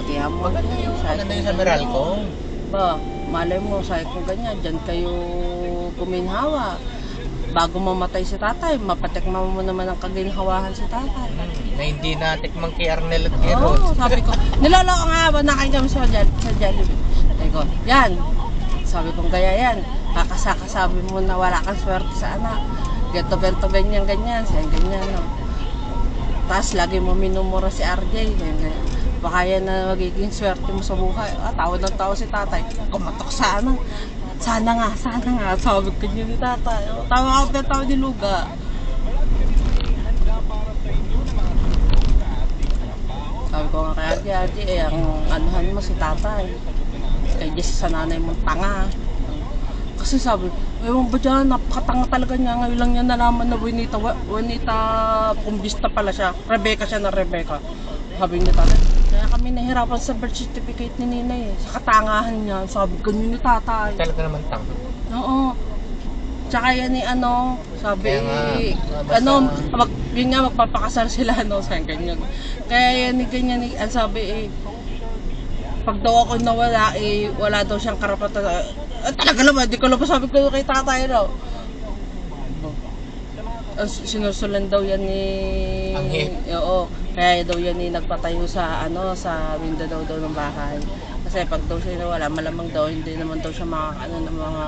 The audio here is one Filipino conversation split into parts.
Putihan mo. Maganda yung, Sabi maganda yung sa Meralco. Ba, malay mo, sabi ko ganyan, dyan kayo guminhawa. Bago mamatay si tatay, mapatikman mo naman ang kaginhawahan si tatay. Hmm, na hindi natikman kay Arnel at kay Oo, Rose. sabi ko, niloloko nga ba nakain kami sa, Jol- sa Jollibee. Sabi ko, yan. Sabi ko, kaya yan. Kakasakasabi mo na wala kang swerte sa anak. Ganto, ganto, ganyan, ganyan. Sabi ganyan, no. Tapos lagi mo minumura si RJ. Ganyan, ganyan. Baka yan na magiging swerte mo sa buhay. Ah, tawad ng tao si tatay. Kumatok sa ano. Sana nga, sana nga. Sabi ko niyo ni tatay. Oh, Tawa ako ng tao ni Luga. Sabi ko nga kay RJ, RJ, eh, ang anuhan mo si tatay. Kay Jess sa nanay mong tanga. Kasi sabi, ewan ba dyan, napakatanga talaga niya. Ngayon lang niya nalaman na Juanita, Wa- Juanita Pumbista pala siya. Rebecca siya na Rebecca. Sabi niya tatay. Kaya kami nahirapan sa birth certificate ni Ninay eh. Sa katangahan niya. Sabi ko ni tatay. Talaga naman tang. Oo. Tsaka yan ni ano, sabi, Kaya nga, basta- ano, mag, yun nga, magpapakasal sila, no, sa ganyan. Kaya yan ni ganyan, ni, ang sabi eh, pag daw ako nawala, eh, wala daw siyang karapatan. Eh, talaga naman, di ko lang sabi ko kay tatay. Ang sinusulan daw yan ni... Anghi. Oo, kaya daw yan ni nagpatayo sa, ano, sa window daw daw ng bahay. Kasi pag daw siya nawala, malamang daw, hindi naman daw siya mga, ano, ng mga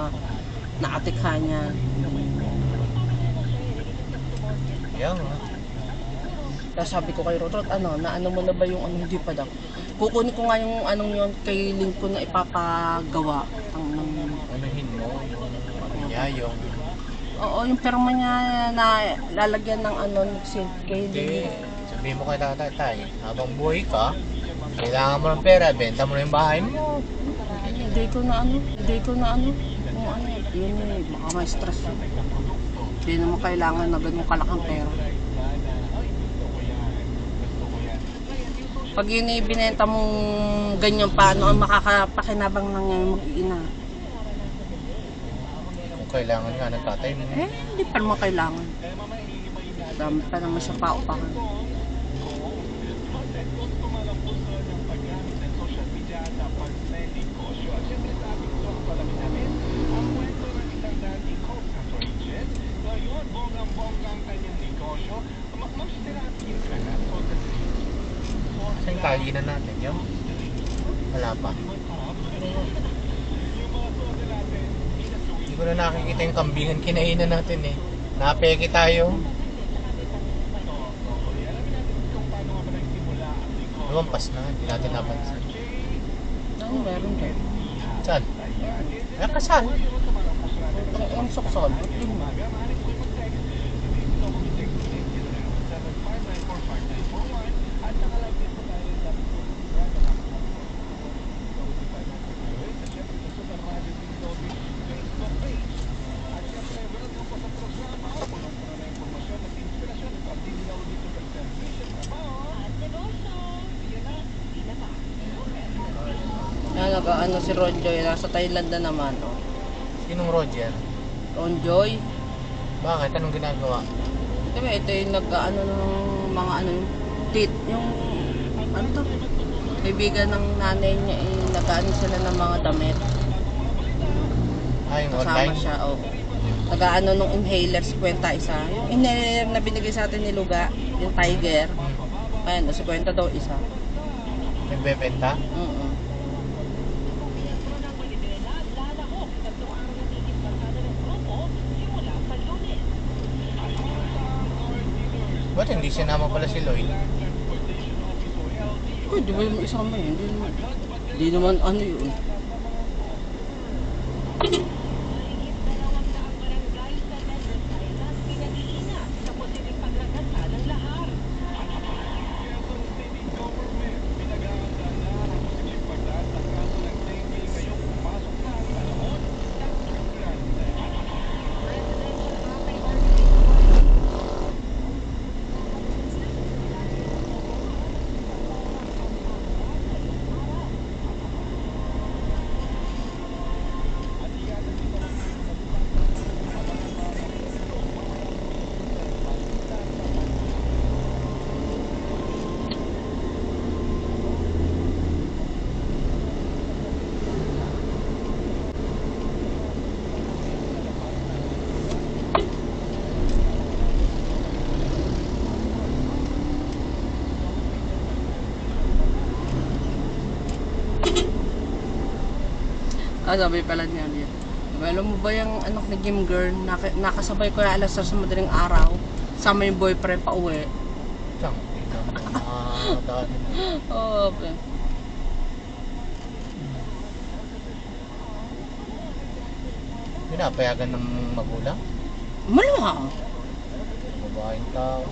nakatikha niya. Yan. Tapos sabi ko kay Rodrot, ano, na ano mo na ba yung ano, hindi pa daw. Kukunin ko nga yung anong yun kay ko na ipapagawa. Ang, ng, Anuhin mo. Yeah, yung... oo, yung perma niya na lalagyan ng ano, sin kay Hindi. Sabihin mo kay tatay, tay, habang buhay ka, kailangan mo ng pera, benta mo na yung bahay mo. Hindi ko na ano, hindi ko na ano, yung ano, yun eh, baka may stress yun. Hindi naman kailangan na ganun kalakang pera. Pag yun eh, binenta mong ganyan pa, ano ang makakapakinabang ng mag-iina? Kailangan nga ng tatay mo. Eh, hindi pa naman kailangan. Dami pa naman siya paupahan. Saan yung kainan natin yun? Wala pa. Ko na nakikita yung kambingan kinainan natin eh. Napeke tayo. Lumampas na, hindi natin napansin. Ano, meron din. Saan? Ay, kasal. Ang soksol. Yan, nag-ano si Ronjoy, nasa Thailand na naman. Oh. Sinong Roger? Ronjoy, Bakit? Anong ginagawa? Diba, ito yung nag-ano ng mga ano yung tit, yung ano to? Kaibigan ng nanay niya, eh, nag-ano sila ng mga damit. Yung Kasama online? siya, oh. Nag-ano nung inhaler, 50 isa. Yung inhaler na binigay sa atin ni Luga, yung Tiger. Hmm. Ayan, 50 daw isa. Nagbebenta? Mm Ba't hindi sinama pala si Lloyd? Di ba yung? Hindi naman, hindi naman ano yun. Ah, sabi pala niya niya. Sabi, alam mo ba yung anak ni Kim Girl, nak- nakasabay ko na alas sa madaling araw, sama yung boyfriend pa uwi. Tang, ina mo, mga dati na. Oo, oh, Pinapayagan ng magulang? maluhaw. Babaeng tao.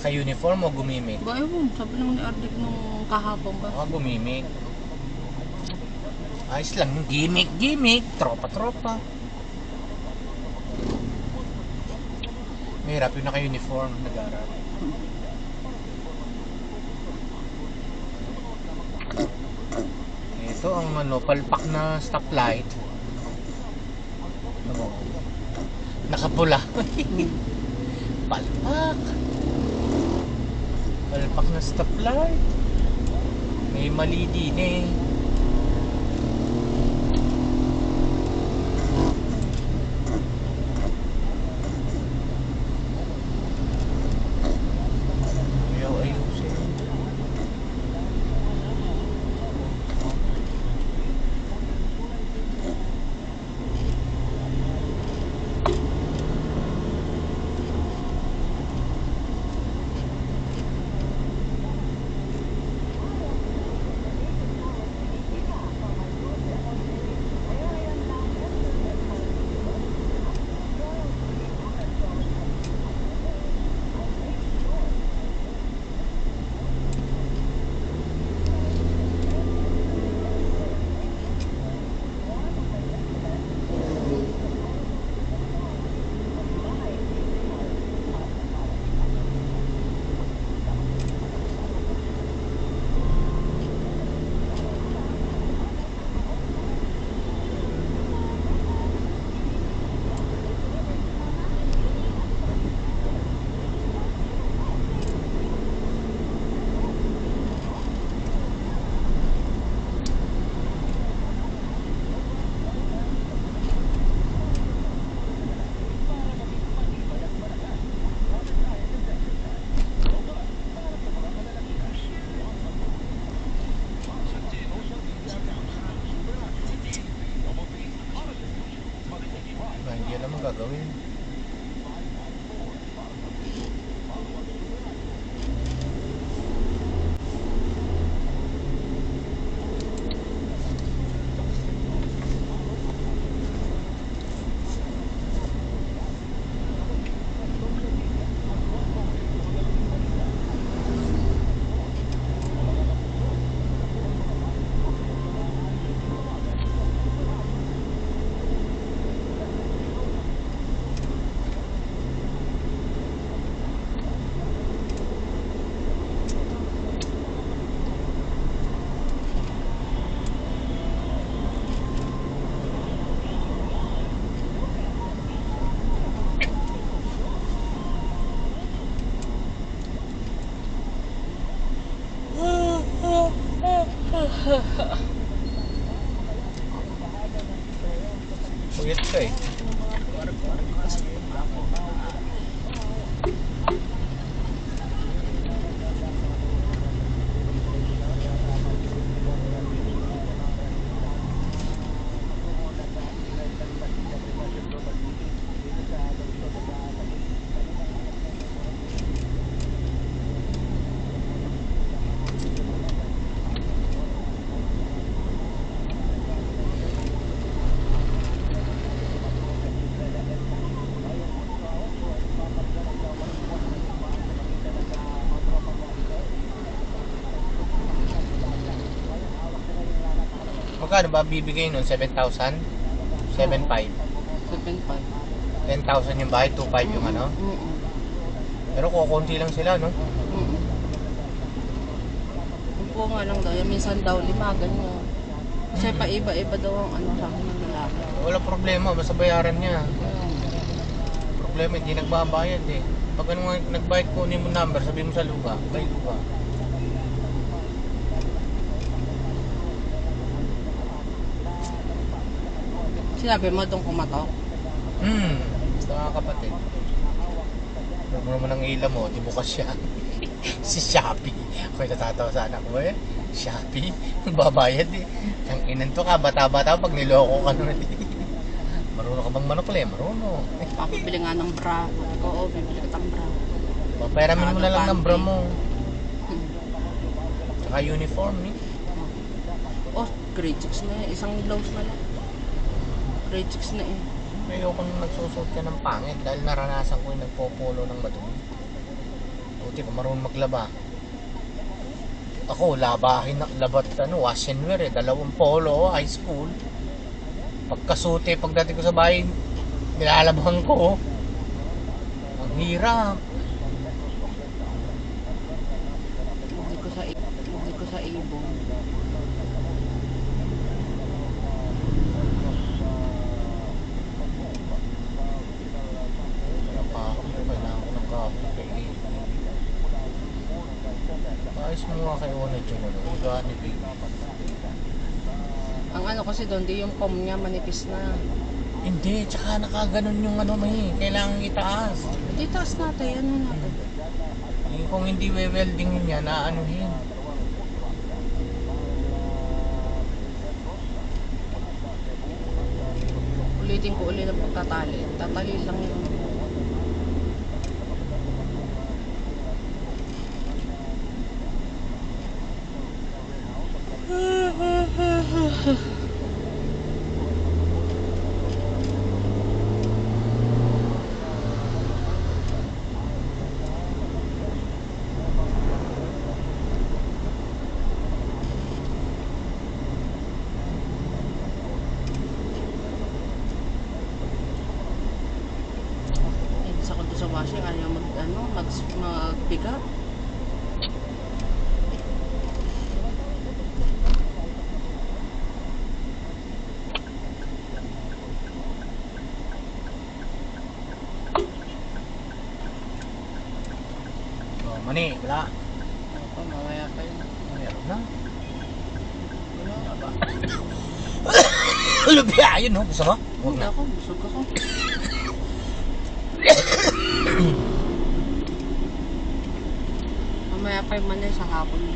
Naka-uniform o gumimik? Ba, ewan, sabi naman ni Ardic nung kahapon ba? Baka gumimik. Ayos lang gimmick, gimmick. Tropa, tropa. Mahirap yung naka-uniform, nag-aaral. Ito ang ano, palpak na stoplight. Ano? Nakapula. palpak. Palpak na stoplight. May mali din eh. Ba, hindi alam ang gagawin. Puyat ka eh. Magkano ba bibigay nun? 7,000? 7,500? 7.5. 10,000 yung bahay, 2,500 yung ano? Pero kukunti lang sila, no? Po nga lang daw, yung minsan daw lima, ganyan. Kasi Mm. pa iba-iba daw ang ano sa akin ng lalaki. Wala problema, basta bayaran niya. Ayun. Problema, hindi nagbabayad eh. Pag ano, nagbayad kunin mo number, sabi mo sa luga, may luga. Sinabi mo itong kumatok? Hmm, basta mga kapatid. Huwag mo naman ang ilaw mo, di bukas siya. si Shopee. Ako yung natatawa sa anak ko eh. Shopee? Babayad eh. Ang inan to ka, bata-bata pag niloko ka nun eh. Marunong ka bang manukli? Marunong. Papabili nga ng bra. Oo, bibili ka ng bra. Papayaramin mo na lang ng bra mo. Hmm. Tsaka uniform eh. Oh, grade 6 na eh. Isang blouse na lang. Grade 6 na eh. Ayoko nung nagsusuot ka ng pangit dahil naranasan ko yung nagpopolo ng madumi. Buti ko marunong maglaba. Ako, labahin na, labat, ano, wash and wear eh. Dalawang polo, high school. Pagkasuti, pagdating ko sa bahay, nilalabhan ko. Ang hirap. Hindi ko sa hindi ko sa ibon. Kaya pa ako, kailangan ko ng kape. Ayos mo nga kayo na dyan, ano, higaan ni baby. Ang ano kasi doon, di yung pom niya manipis na. Hindi, tsaka nakaganon yung ano eh. Kailangan itaas. Di taas natin, ano natin. Eh, kung hindi we-welding niya, naanuhin. Ulitin ko ulit ang pagtatali. Tatali lang yun. Eh, sa ko doon sa washing, ayaw mag, ano, mag, mag-pick up. Oh, mani, wala. Ako, mamaya yun. Meron na. Wala na ba? Lubya, yun no. Gusto mo? Huwag na. ako, busog ako. Mamaya pa yung manay sa hapon.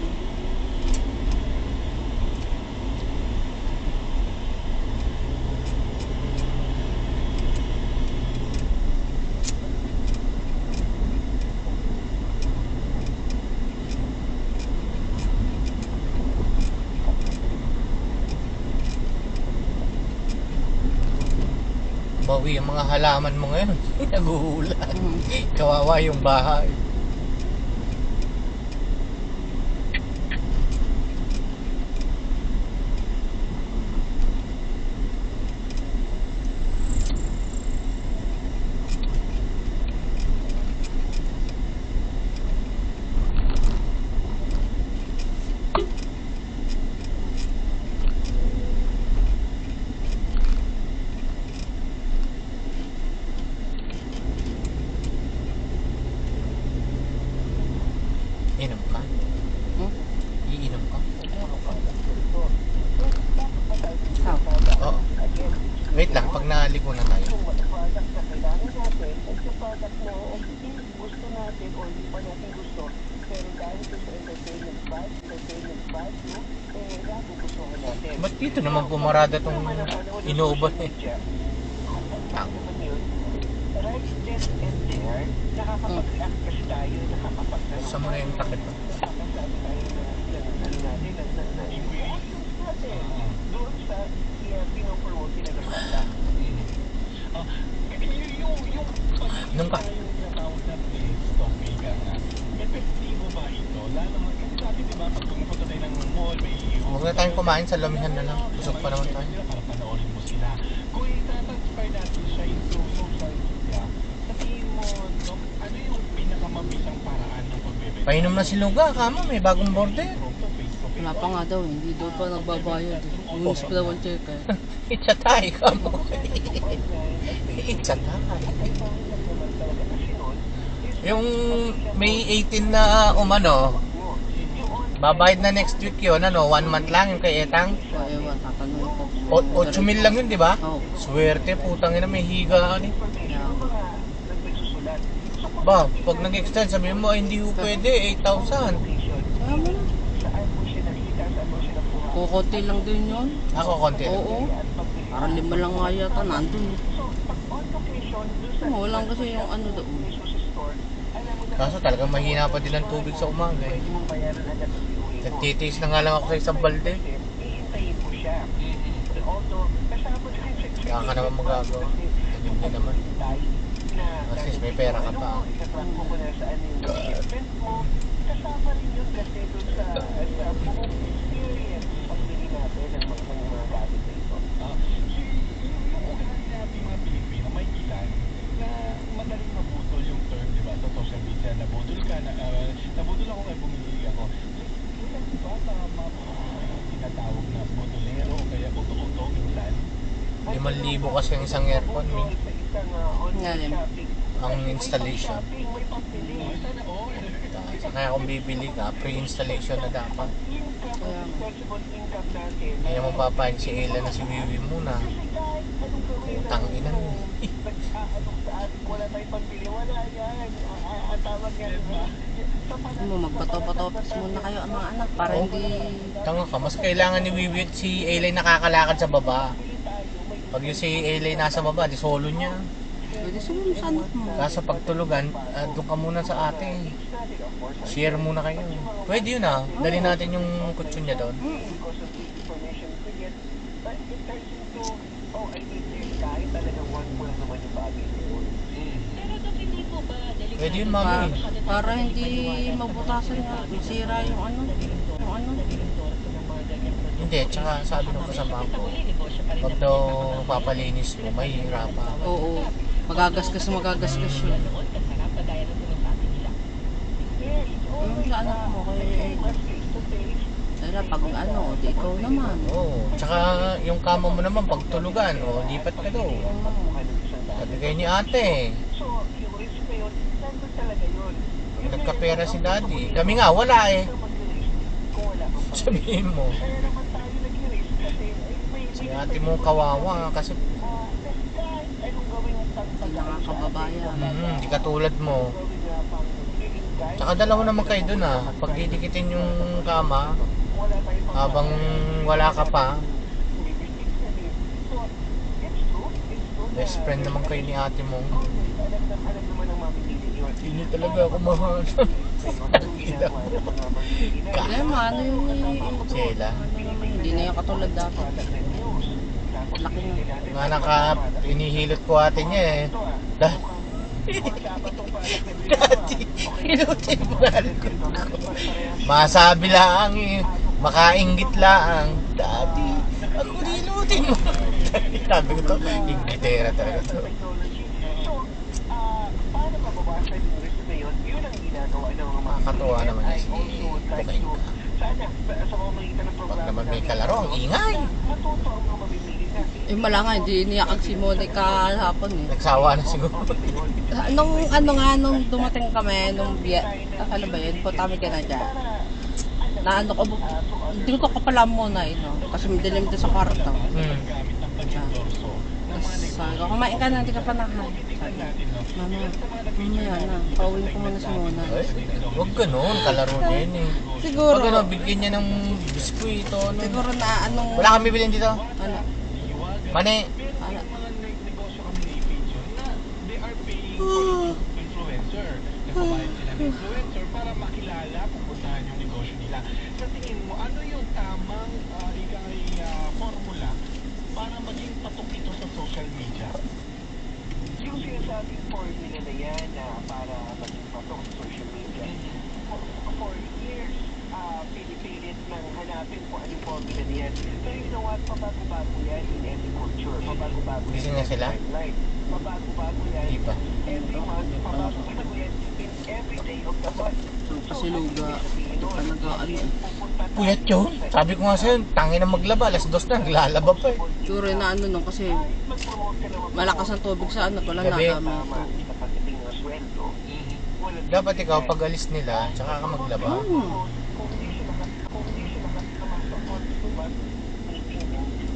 Bawi ang mga halaman mo ngayon. Naguhulan. Mm. Kawawa yung bahay. Inom ka? Hmm? Iinom ka? Ikaw. Oo. Wait lang, pag naligo na tayo. Ba't dito naman pumarada tong inuuban eh? Sa mo na yung takip mo? Nung ka? Huwag na tayong kumain sa lamihan na lang. Busog pa naman tayo. Painom na si Luga, kama may bagong border. Wala pa nga daw, hindi daw pa nagbabayad. eh. Umus pa daw ang check eh. It's a tie, kamo. It's a tie. Yung May 18 na umano, babayad na next week yun, ano, one month lang yung kay Etang. O ewan, tatanungin ko. O, 8 mil lang yun, di ba? Oo. Swerte, putang ina, may higa, eh. Kaya, Ba, pag nag-extend, sabihin mo, ay, hindi ho pwede, 8,000. Kaya mo na. Kukunti lang din yun. Ako, konti lang. Oo. Parang lima lang nga yata nandun. Ano, lang kasi yung ano doon. Kaso talagang mahina pa din ang tubig sa umaga eh. Nagtitiis na nga lang ako sa isang balde. Kaya ka naman magagawa. Hindi naman. At least may pera ka pa. madaling mabudol yung term, di ba, sa social media. Nabudol ka, na, ah, nabudol ako kaya bumili ako. Minsan, di ba, tama po yung tinatawag na budolero o kaya uto-uto minsan. 5,000 kasi ang isang aircon. Min. Ngayon. Ang installation. All. Kaya kung bibili ka, pre-installation na dapat. Kaya nga. Kaya mapapahin si Ella na si Wiwi muna. Utang ina mo. Wala tayong pambili, wala yan. Ang tawag mo, magbato-bato-patos muna kayo ang mga anak para hindi... Tanga ka, mas kailangan ni Wiwi at si Ella nakakalakad sa baba. Pag yung si Ella nasa baba, di solo niya. Pwede sumunod sa anak mo. Kaso pagtulugan, uh, doon ka muna sa ate. Share muna kayo. Pwede yun ah. Dali natin yung kutsyon niya doon. Pwede yun, mami. para hindi mabutasan nga. Masira yung ano. Yung ano. Hindi, tsaka sabi ng kasama ko, pag daw papalinis mo, may hirapan. Oo. Magagasgas magagasgas yun. Yung sa anak mo kay Sana pag ano, di ikaw naman. Oo. Tsaka yung kama mo naman, pag tulugan, o, lipat ka daw. Sabi kayo ni ate. Nagkapera si daddy. Kami nga, wala eh. Sabihin mo. Ate mo kawawa kasi Hindi nakakababayan. mm, di katulad mo. Tsaka dalawa naman kayo dun ah. Pag didikitin yung kama, habang wala ka pa, best friend naman kayo ni ate mo. Hindi talaga ako mahal. Kaya mo, ano yung Sila. Hindi na yung katulad dati. Laki na. Nga naka, inihilot ko ate niya eh. Da- Dati, inutimbahan ko. Masabi lang eh. Makainggit lang. Dati, ako dinutin mo. Sabi ko to, inggitera talaga to. Nakakatuwa naman niya si Kumain Pag naman may kalaro, ang ingay. Eh malanga, hindi iniyak si Monica hapon eh. Nagsawa na siguro. Nung ano nga, nung dumating kami, nung biya, akala ba yun, punta kami ka na dyan. Na ano ko, hindi ko ka pala muna eh, no? Kasi madilim din sa kwarto. Hmm. Sabi ko, kumain ka na, hindi ka pa nakain. Sabi, Mama, mamaya na, pauwiin ko muna si Mona. Ay, huwag ganun, kalaro niya yun eh. Siguro, Pag ano, bigyan niya ng biskuit o ano. siguro na anong, Wala kami bilhin dito. ano, Mane, ano, negosyo kami ni Pigeon na they are paying for influencer. Nagbabayad sila ng influencer para makilala, pupuntahan yung negosyo nila. Sa tingin mo, ano yung tamang uh, ikay ah, formula para maging patok ito sa social media? Yung sinasabing formula na yan na para maging patok sa social media, for, for years, uh, pinipilit nang hanapin kung anong formula na yan. Pero you know what, pabago-bago yan in every culture. Pabago-bago Gising yan na sila? life. Pabago-bago yan Hindi pa. every month. Pabago-bago yan in every day of the month. so, kasi luga, nag-ano eh. Puyat yun. Sabi ko nga sa'yo, tangin na maglaba. Alas dos na, naglalaba pa eh. Siguro na ano nung kasi malakas ang tubig sa ano, wala Gabi. ng sweldo, wala Dapat ikaw, pag alis nila, tsaka ka maglaba. Hmm. kung hindi siya naka, kung hindi siya naka, nakasupport diba, meeting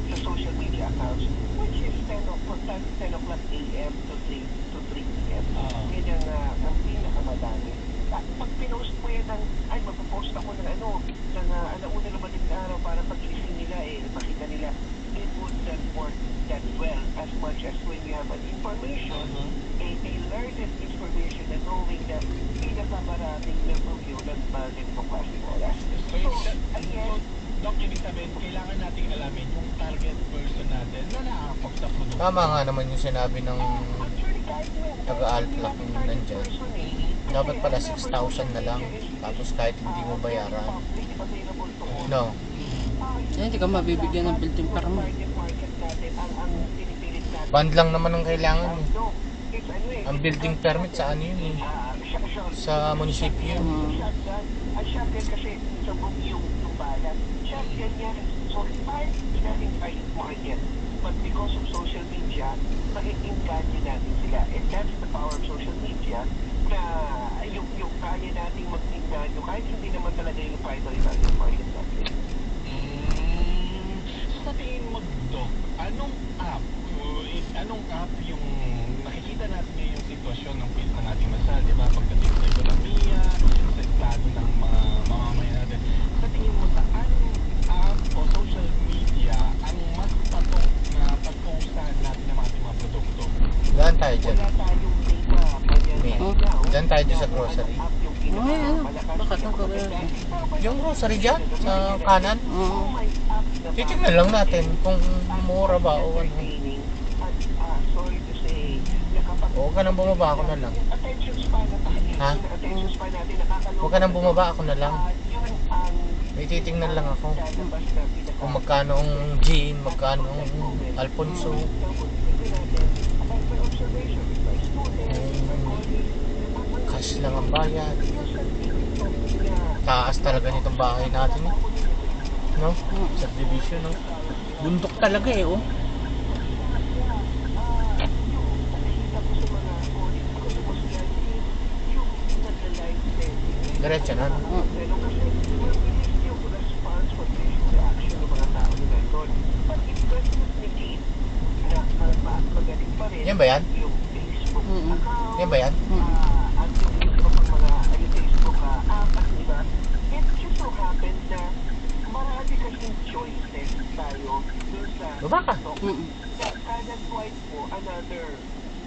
sa social media accounts, which is 10 o'clock, 10 o'clock a.m. to 3 to 3 p.m. Oo. Yan ang, ah, ang pinakamadami. At pag pinost mo yan ng, ay magpo-post ako ng ano, ng uh, alauna na madaling araw para pag-gising nila, eh, makita nila, it would not work that well as much as when you have an information, a, a learned information na knowing that pinakamaraming nag-review ng mga ganitong klaseng oras. So, So, so, again, Doc, ibig sabihin, kailangan nating alamin yung target person natin na nakakapag sa produkto. Tama nga naman yung sinabi ng yung nandyan. Dapat pala 6,000 na lang. Tapos kahit hindi mo bayaran. No. Eh, hindi ka mabibigyan ng building permit. Band lang naman ang kailangan eh. Ang building permit sa ano yun eh. Sa munisipyo yun. Mm. Ang natin but because of social media, makikingganyo natin sila. And that's the power of social media na yung, yung kaya nating magtingganyo kahit hindi naman talaga yung primary target market natin. Mm, sa tingin mo, Doc, anong app, anong app yung nakikita natin yung sitwasyon ng pil ng ating masal, di ba? Pagdating sa ekonomiya, sa estado ng mga mamamayan natin. Sa tingin mo, saan app o social media ang mas patok na pag-postahan natin ng ating mga produkto? Daan tayo dyan. Wala tayong data May. right now. Dyan tayo dyan sa grocery. Ay, ano? Bakit ang gagawin? Yung grocery dyan, sa kanan. Oo. Titignan lang natin kung mura ba o ano. Huwag ka nang bumaba, ako na lang. Ha? Huwag ka nang bumaba, ako na lang. May titingnan lang ako. Kung magkano ang Jean, magkano ang Alfonso. Cash lang ang bayad. Taas talaga nitong bahay natin. eh. No? Subdivision, no? Bundok talaga eh, oh. Diretso na. no? Yan ba yan? Mm. Yan ba yan? Mm. at yung iba pang mga ano, Facebook uh, app at iba, it just so happens na marami kasing choices tayo dun sa Baba ka. TikTok. Mm. Sa kada swipe mo, another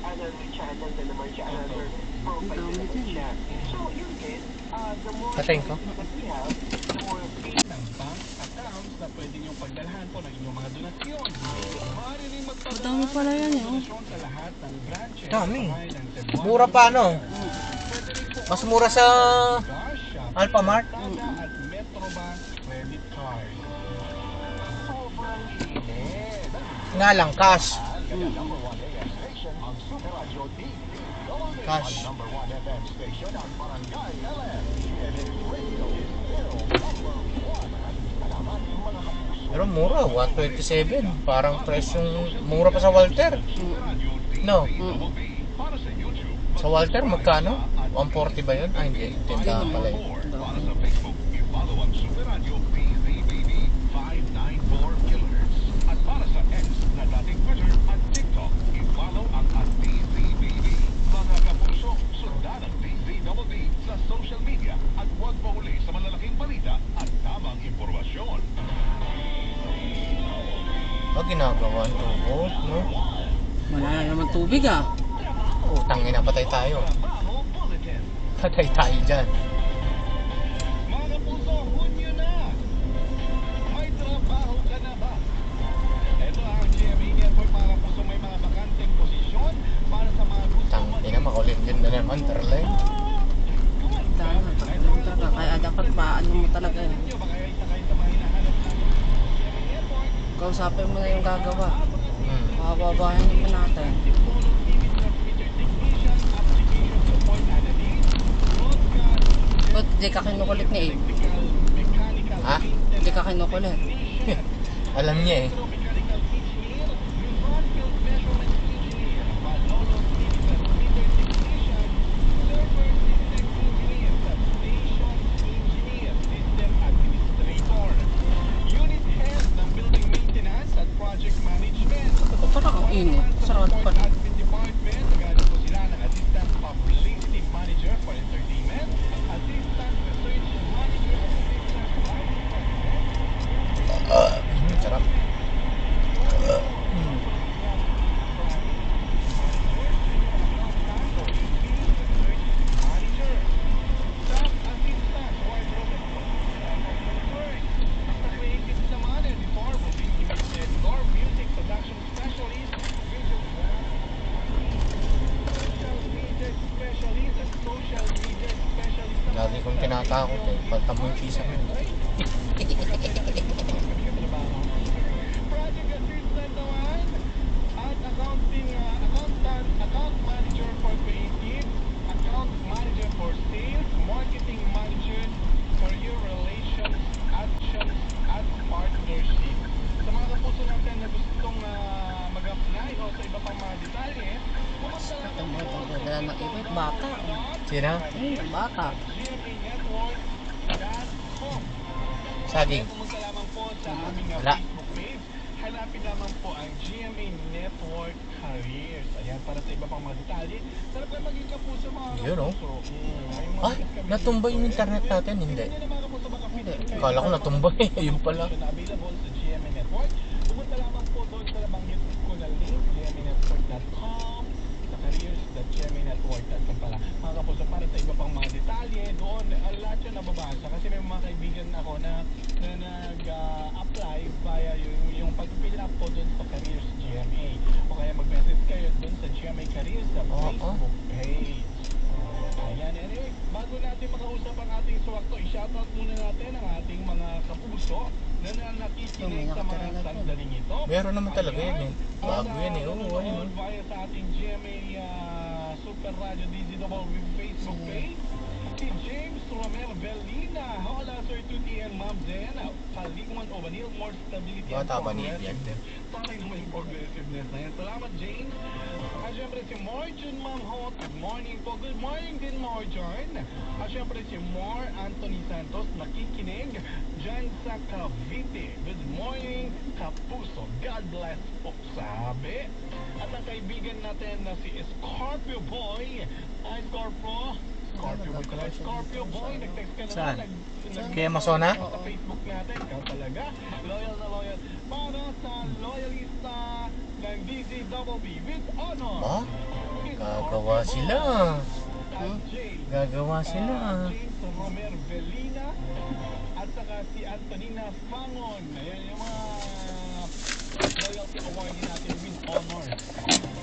another channel na naman siya, another profile na naman siya. So, yun din, uh, the more Patayin ko. that we have, the more ng bank accounts na pwede niyong pagdalhan po ng inyong mga donasyon. Maaari rin magpadala Madami pala yan, eh, oh. donasyon sa lahat ng branches. Dami. Ng. Mura pa, no? Pwede rin po Mas mura sa Alphamart. At Metrobank credit card. Nga lang, cash. Cash. Pero mura, 127. Parang presyong mura pa sa Walter. No? Sa Walter, magkano? 140 ba yun? Ah, hindi. Tindahan pala yun. Para sa Facebook, i-follow ang Super Radio PZBB 594 kHz. At para sa X na dating Twitter at TikTok, i-follow ang at PZBB. Mga kapuso, sundan ang PZBB sa social media at huwag mahuli sa malalaking balita at tamang impormasyon. Pag ginagawa ang tubos, no? Wala na naman tubig ah. Utang ina, patay tayo. Trabaho Bulletin. Patay tayo dyan. Mga puso, hunyo na! May trabaho ka na ba? Ito ang GMA Network mga puso may mga bakanteng posisyon para sa mga gusto Tang ina, makulit din na naman, Darlene. Tama, ka. Kaya dapat paano mo talaga Network. Kausapin mo na yung gagawa. Hmm. Makababahan mo natin. Broadcast, Ba't di ka kinukulit ni Abe? electrical, mechanical, Ha? Di ka kinukulit. Alam niya eh. Kong tinatakot eh. Palta mo yung visa mo. Project assistant naman at accounting uh, accountant, account manager for creative, account manager for sales, marketing manager, career relations, actions at partnership. Sa mga kapuso natin na gustong uh, mag-apply o sa iba pang mga detalye, pumunta lang Ang mga pagdadala ng ibig, bata. Sino? Ay, bata. gmanetwork.com Saging. Pumunta lamang po sa aming uh, Wala. Facebook page. Hanapin lamang po ang GMA Network Careers. Ayan, para sa iba pang mga detalye. Sarap lang maging kapuso mga Yun, oh. Mm, kami- natumba yung internet natin. Hindi. Kayo. Akala ko natumba eh. Ayun pala. Available sa GMA Network. Pumunta lamang po doon sa nabanggit ko na link, gmanetwork.com sa careers.gmanetwork.com pala. Mga kapuso, para sa iba pang mga detalye, doon, ang lahat yun nababasa. Kasi may mga kaibigan ako na, na nag-apply via yung, yung pag-fill up po doon sa Careers GMA. O kaya mag-message kayo doon sa GMA Careers sa Oo. Facebook page. Ayan, anyway, bago natin makausap ang ating swakto, i-shoutout muna natin ang ating mga kapuso na, na nakikinig sa mga sandaling ito. Meron naman talaga yan eh. Bago yan eh. Oo, Nanonood ayun. via sa ating GMA Super Radio DZW Facebook page. Si James Romel Bellina. And Ma'am Zen. Kaliguan o Vanil, more stability Bata ba ni yan? Parang naman yung progressiveness na yan. Salamat, James. At syempre si Morjun Ma'am Hot. Good morning po. Good morning din, Morjun. At syempre si Mor Anthony Santos. Nakikinig dyan sa Cavite. Good morning, Kapuso. God bless po, sabi. At ang kaibigan natin na si Scorpio Boy. Ay, Scorpio. Scorpio boy ka. Scorpio boy, nag-text ka na. Saan? Kaya Masona? Sa Facebook natin, ikaw talaga. Loyal na loyal. Para sa loyalista ng DCWB with honor. Ha? Gagawa sila. Hmm? Gagawa sila. James Romer Velina at saka si Antonina Fangon. Ayan yung mga loyalty award natin with honor.